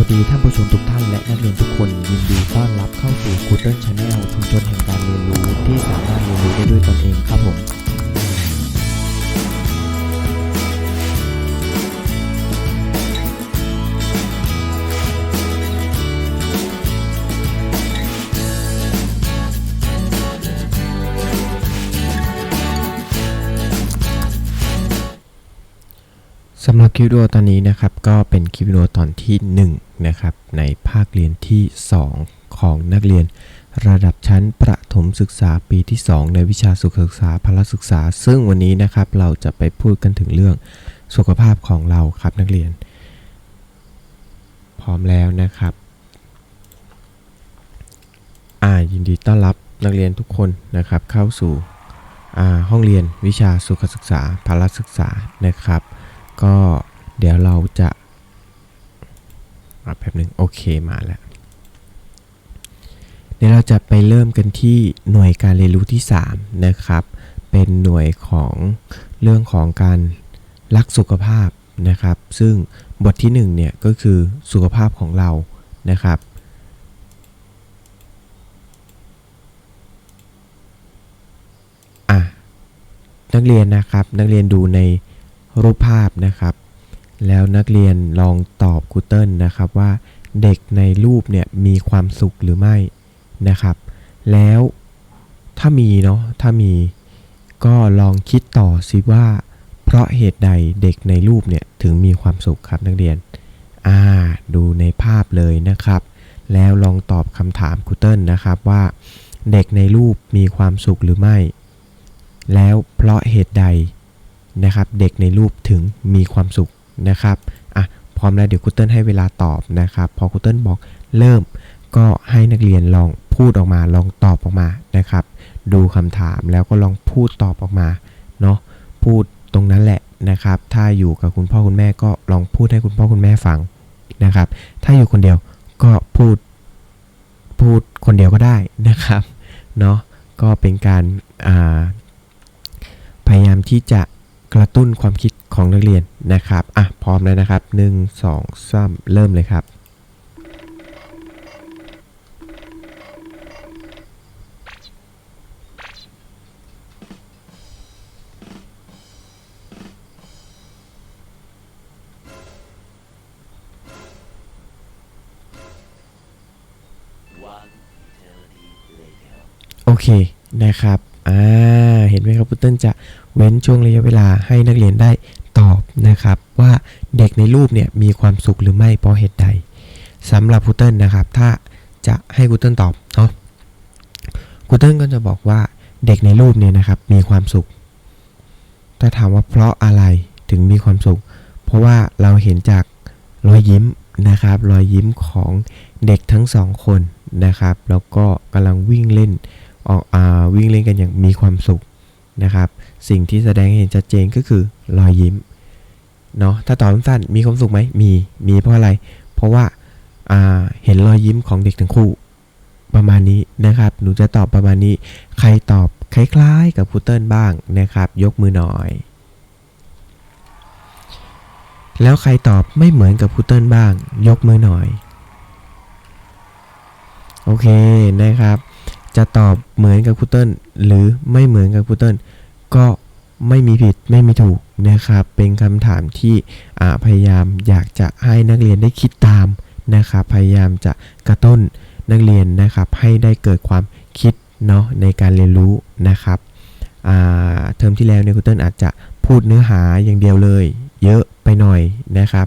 วัสดีท่านผู้ชมทุกท่านและนักเรียนทุกคนยินดีต้อนรับเข้าสู่ c o o d e r Channel ชุมชนแห่งการเรียนรู้ที่สามารถเรียนรู้ได้ด้วยตนเองครับผมสำหรับคลิปวิดีโอตอนนี้นะครับ ก็เป็นคลิปวิดีโอตอนที่ 1 นะครับในภาคเรียนที่ 2 ของนักเรียน ระดับชั้นประถมศึกษาปีที่ 2 ในวิชาสุขศึกษาพละศึกษา ซึ่งวันนี้นะครับเราจะไปพูดกันถึงเรื่องสุขภาพของเราครับนักเรียน พร้อมแล้วนะครับอ่ายินดีต้อนรับนักเรียนทุกคนนะครับเข้าสู่อ่าห้องเรียนวิชาสุขศึกษาพละศึกษานะครับ ก็เดี๋ยวเราจะ อะแป๊บหนึ่งโอเคมาแล้วเดี๋ยวเราจะไปเริ่มกันที่หน่วยการเรียนรู้ที่ 3 นะครับ เป็นหน่วยของเรื่องของการรักสุขภาพนะครับ ซึ่งบทที่1เนี่ยก็คือสุขภาพของเรานะครับอะนักเรียนนะครับนักเรียนดูในรูปภาพนะครับ แล้วนักเรียนลองตอบครูเติ้ลนะครับว่าเด็กในรูปเนี่ยมีความสุขหรือไม่นะครับ แล้วถ้ามีเนาะถ้ามีก็ลองคิดต่อสิว่า เพราะเหตุใดเด็กในรูปเนี่ยถึงมีความสุขครับนักเรียนอ่าดูในภาพเลยนะครับ แล้วลองตอบคำถามครูเติ้ลนะครับว่า เด็กในรูปมีความสุขหรือไม่ แล้วเพราะเหตุใดนะครับ เด็กในรูปถึงมีความสุข นะครับอะพร้อมแล้วเดี๋ยวครูเติ้ลให้เวลาตอบนะครับพอครูเติ้ลบอกเริ่ม ก็ให้นักเรียนลองพูดออกมาลองตอบออกมานะครับ ดูคำถามแล้วก็ลองพูดตอบออกมาเนาะพูดตรงนั้นแหละนะครับ ถ้าอยู่กับคุณพ่อคุณแม่ก็ลองพูดให้คุณพ่อคุณแม่ฟังนะครับ ถ้าอยู่คนเดียวก็พูดพูดคนเดียวก็ได้นะครับเนาะก็เป็นการาพยายามที่จะ กระตุ้นความคิดของนักเรียนนะครับ อะ พร้อมแล้วนะครับ 1 2 3 เริ่มเลยครับ โอเคนะครับ อ่าเห็นไหมครับพุตเติ้ลจะเว้นช่วงระยะเวลาให้นักเรียนได้ตอบนะครับ ว่าเด็กในรูปเนี่ยมีความสุขหรือไม่เพราะเหตุใดสำหรับพุตเติ้ลนะครับ ถ้าจะให้พุตเติ้ลตอบเนาะพุตเติ้ลก็จะบอกว่าเด็กในรูปเนี่ยนะครับมีความสุข ถ้าถามว่าเพราะอะไรถึงมีความสุข เพราะว่าเราเห็นจากรอยยิ้มนะครับรอยยิ้มของเด็กทั้งสองคนนะครับ แล้วก็กำลังวิ่งเล่น ออกอาวิ่งเล่นกันอย่างมีความสุขนะครับ สิ่งที่แสดงเห็นชัดเจนก็คือรอยยิ้มเนาะถ้าตอบสั้นๆมีความสุขไหมมีมีเพราะอะไร เพราะว่าอ่าเห็นรอยยิ้มของเด็กทั้งคู่ ประมาณนี้นะครับ หนูจะตอบประมาณนี้ ใครตอบคล้ายๆกับครูเติ้ลบ้างนะครับ ยกมือหน่อย แล้วใครตอบไม่เหมือนกับครูเติ้ลบ้าง ยกมือหน่อย โอเคนะครับ จะตอบเหมือนกับครูเติ้ลหรือไม่เหมือนกับครูเติ้ลก็ไม่มีผิดไม่มีถูกนะครับ เป็นคำถามที่พยายามอยากจะให้นักเรียนได้คิดตามนะครับ พยายามจะกระตุ้นนักเรียนนะครับ ให้ได้เกิดความคิดเนาะในการเรียนรู้นะครับเทอมที่แล้วเนี่ยครูเติ้ลอาจจะพูดเนื้อหาอย่างเดียวเลย เยอะไปหน่อยนะครับ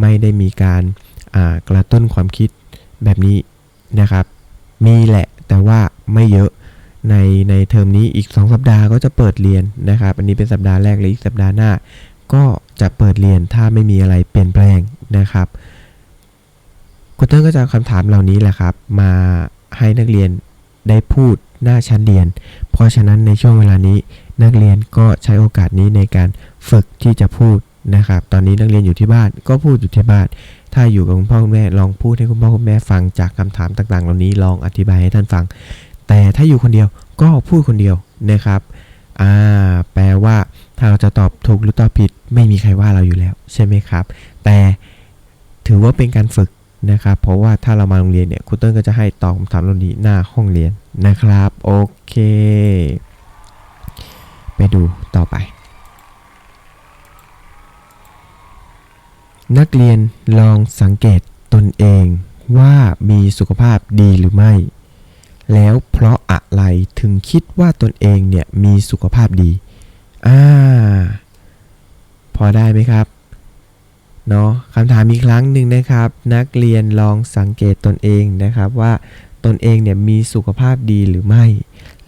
ไม่ได้มีการกระตุ้นความคิดแบบนี้นะครับ มีแหละ แต่ว่าไม่เยอะในในเทอมนี้อีก 2 สัปดาห์ก็จะเปิดเรียนนะครับ อันนี้เป็นสัปดาห์แรกและอีกสัปดาห์หน้า ก็จะเปิดเรียนถ้าไม่มีอะไรเปลี่ยนแปลงนะครับคุณเติ้ลก็จะเอาคำถามเหล่านี้แหละครับ มาให้นักเรียนได้พูดหน้าชั้นเรียน เพราะฉะนั้นในช่วงเวลานี้นักเรียนก็ใช้โอกาสนี้ในการฝึกที่จะพูดนะครับ ตอนนี้นักเรียนอยู่ที่บ้านก็พูดอยู่ที่บ้าน ถ้าอยู่กับคุณพ่อคุณแม่ลองพูดให้คุณพ่อคุณแม่ฟังจากคำถามต่างๆ เหล่านี้ลองอธิบายให้ท่านฟัง แต่ถ้าอยู่คนเดียวก็พูดคนเดียวนะครับอ่าแปลว่าถ้าเราจะตอบถูกหรือตอบผิด ไม่มีใครว่าเราอยู่แล้ว ใช่ไหมครับ แต่ถือว่าเป็นการฝึกนะครับ เพราะว่าถ้าเรามาโรงเรียนเนี่ยครูเติ้ลก็จะให้ตอบคำถามเหล่านี้หน้าห้องเรียนนะครับ โอเค ไปดูต่อไป นักเรียนลองสังเกตตนเองว่ามีสุขภาพดีหรือไม่ แล้วเพราะอะไรถึงคิดว่าตนเองเนี่ยมีสุขภาพดี อ่า พอได้ไหมครับ เนาะคำถามอีกครั้งหนึ่งนะครับ นักเรียนลองสังเกตตนเองนะครับว่าตนเองเนี่ยมีสุขภาพดีหรือไม่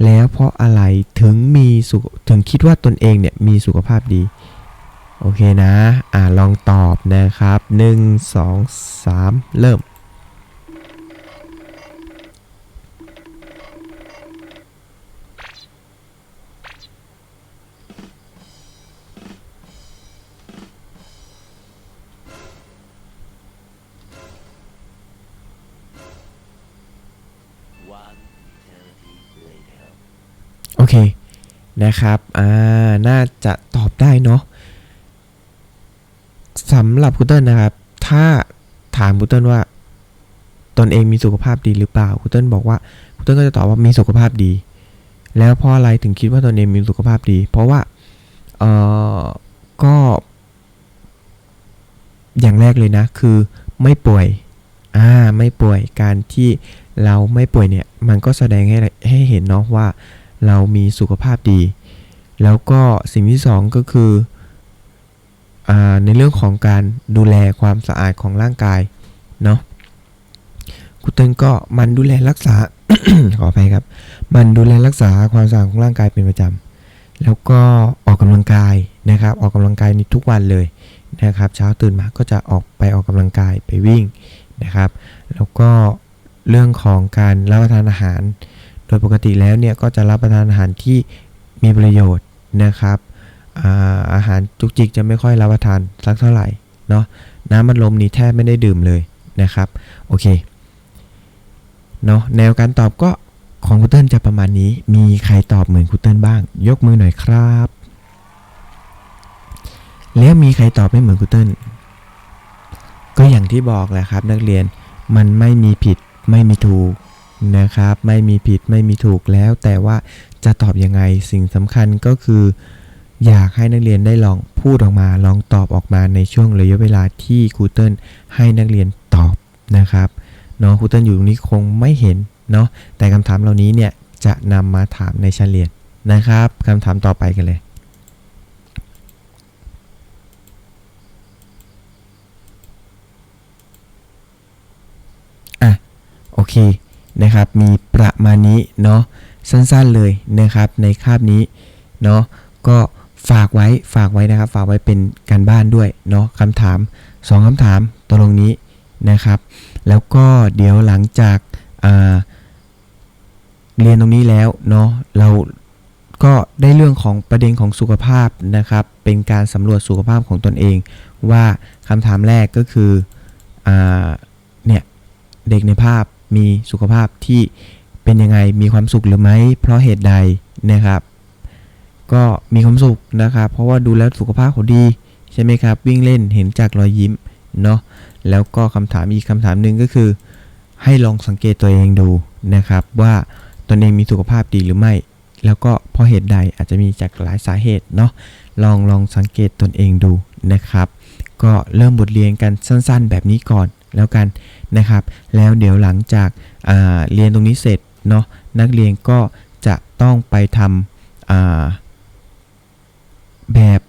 แล้วเพราะอะไรถึงมีสุขถึงคิดว่าตนเองเนี่ยมีสุขภาพดี โอเคนะ อ่าลองตอบนะครับ 1 2 3 เริ่ม โอเค นะครับ อ่า น่าจะตอบได้เนาะ สำหรับคุณเติ้ลนะครับ ถ้าถามคุณเติ้ลว่า ตนเองมีสุขภาพดีหรือเปล่าคุณเติ้ลบอกว่าคุณเติ้ลก็จะตอบว่ามีสุขภาพดี แล้วเพราะอะไรถึงคิดว่าตนเองมีสุขภาพดี เพราะว่าเอ่อก็ อย่างแรกเลยนะ คือไม่ป่วยอ่าไม่ป่วยการที่เราไม่ป่วยเนี่ย มันก็แสดงให้ให้เห็นเนาะว่า เรามีสุขภาพดี แล้วก็สิ่งที่สองก็คือ ในเรื่องของการดูแลความสะอาดของร่างกายเนาะคุณเติ้ลก็มันดูแลรักษาขออภัยครับ มันดูแลรักษาความสะอาดของร่างกายเป็นประจำแล้วก็ออกกำลังกายนะครับ ออกกำลังกายในทุกวันเลยนะครับ เช้าตื่นมาก็จะออกไปออกกำลังกายไปวิ่งนะครับ แล้วก็เรื่องของการรับประทานอาหาร โดยปกติแล้วเนี่ยก็จะรับประทานอาหารที่มีประโยชน์นะครับ อาอาหารจุกจิกจะไม่ค่อยรับประทานสักเท่าไหร่เนาะน้ำมันลมนี่แทบไม่ได้ดื่มเลยนะครับ โอเคเนาะแนวการตอบก็ของคุณเติ้ลจะประมาณนี้ มีใครตอบเหมือนคุณเติ้ลบ้าง ยกมือหน่อยครับ แล้วมีใครตอบไม่เหมือนคุณเติ้ลก็อย่างที่บอกแหละครับ นักเรียนมันไม่มีผิดไม่มีถูกนะครับ ไม่มีผิดไม่มีถูกแล้ว แต่ว่าจะตอบยังไงสิ่งสำคัญก็คือ อยากให้นักเรียนได้ลองพูดออกมา ลองตอบออกมาในช่วงระยะเวลาที่ครูเติ้ลให้นักเรียนตอบนะครับเนาะครูเติ้ลอยู่ตรงนี้คงไม่เห็นเนาะแต่คำถามเหล่านี้เนี่ยจะนำมาถามในชั้นเรียนนะครับคำถามต่อไปกันเลย อะ โอเคนะครับ มีประมาณนี้เนาะสั้นๆเลยนะครับในคาบนี้เนาะก็ ฝากไว้ฝากไว้นะครับ ฝากไว้เป็นการบ้านด้วยเนาะคำถาม 2คำถามตัวลงนี้นะครับ แล้วก็เดี๋ยวหลังจากาเรียนตรงนี้แล้วเนาะเราก็ได้เรื่องของประเด็นของสุขภาพนะครับ เป็นการสำรวจสุขภาพของตนเอง ว่าคำถามแรกก็คืออเนี่ยเด็กในภาพมีสุขภาพที่เป็นยังไงมีความสุขหรือไม่เพราะเหตุใดนะครับ ก็มีความสุขนะครับ เพราะว่าดูแล้วสุขภาพเขาดีใช่ไหมครับ วิ่งเล่นเห็นจากรอยยิ้มเนาะแล้วก็คำถามอีกคำถามหนึ่งก็คือ ให้ลองสังเกตตัวเองดูนะครับ ว่าตนเองมีสุขภาพดีหรือไม่ แล้วก็เพราะเหตุใดอาจจะมีจากหลายสาเหตุเนาะลองลองสังเกตตนเองดูนะครับ ก็เริ่มบทเรียนกันสั้นๆ แบบนี้ก่อนแล้วกันนะครับ แล้วเดี๋ยวหลังจากาเรียนตรงนี้เสร็จเนาะนักเรียนก็จะต้องไปทำ แบบ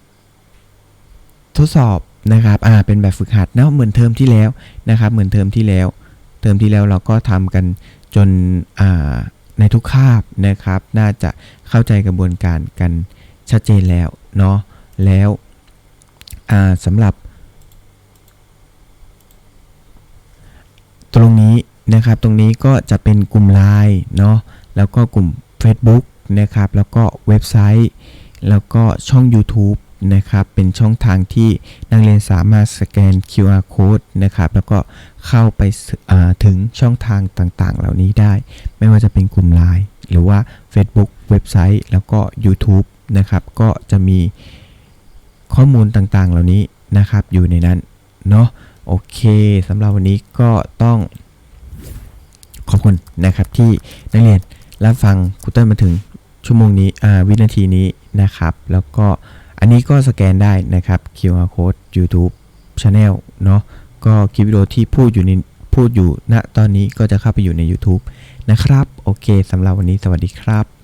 ทดสอบนะครับ อ่า เป็นแบบฝึกหัดเนาะ เหมือนเทอมที่แล้วนะครับ เหมือนเทอมที่แล้ว เทอมที่แล้วเราก็ทำกันจน อ่า ในทุกคาบนะครับ น่าจะเข้าใจกระบวนการกันชัดเจนแล้วเนาะ แล้ว อ่าสำหรับ ตรงนี้นะครับ ตรงนี้ก็จะเป็นกลุ่มไลน์เนาะ แล้วก็กลุ่ม Facebook นะครับ แล้วก็เว็บไซต์ แล้วก็ช่อง YouTube นะครับ เป็นช่องทางที่นักเรียนสามารถสแกน QR code นะครับ แล้วก็เข้าไปถึงช่องทางต่างๆ เหล่านี้ได้ ไม่ว่าจะเป็นกลุ่มไลน์หรือว่า Facebook เว็บไซต์ แล้วก็ YouTube นะครับ ก็จะมีข้อมูลต่างๆ เหล่านี้นะครับ อยู่ในนั้น เนาะโอเคสำหรับวันนี้ก็ต้องขอบคุณนะครับที่นักเรียนรับฟังครูเติ้ลมาถึงชั่วโมงนี้วินาทีนี้ นะครับ แล้วก็อันนี้ก็สแกนได้นะครับ QR code YouTube Channel เนาะก็คลิปวิดีโอที่พูดอยู่ในพูดอยู่ณตอนนี้ก็จะเข้าไปอยู่ใน YouTube นะครับ โอเคสำหรับวันนี้สวัสดีครับ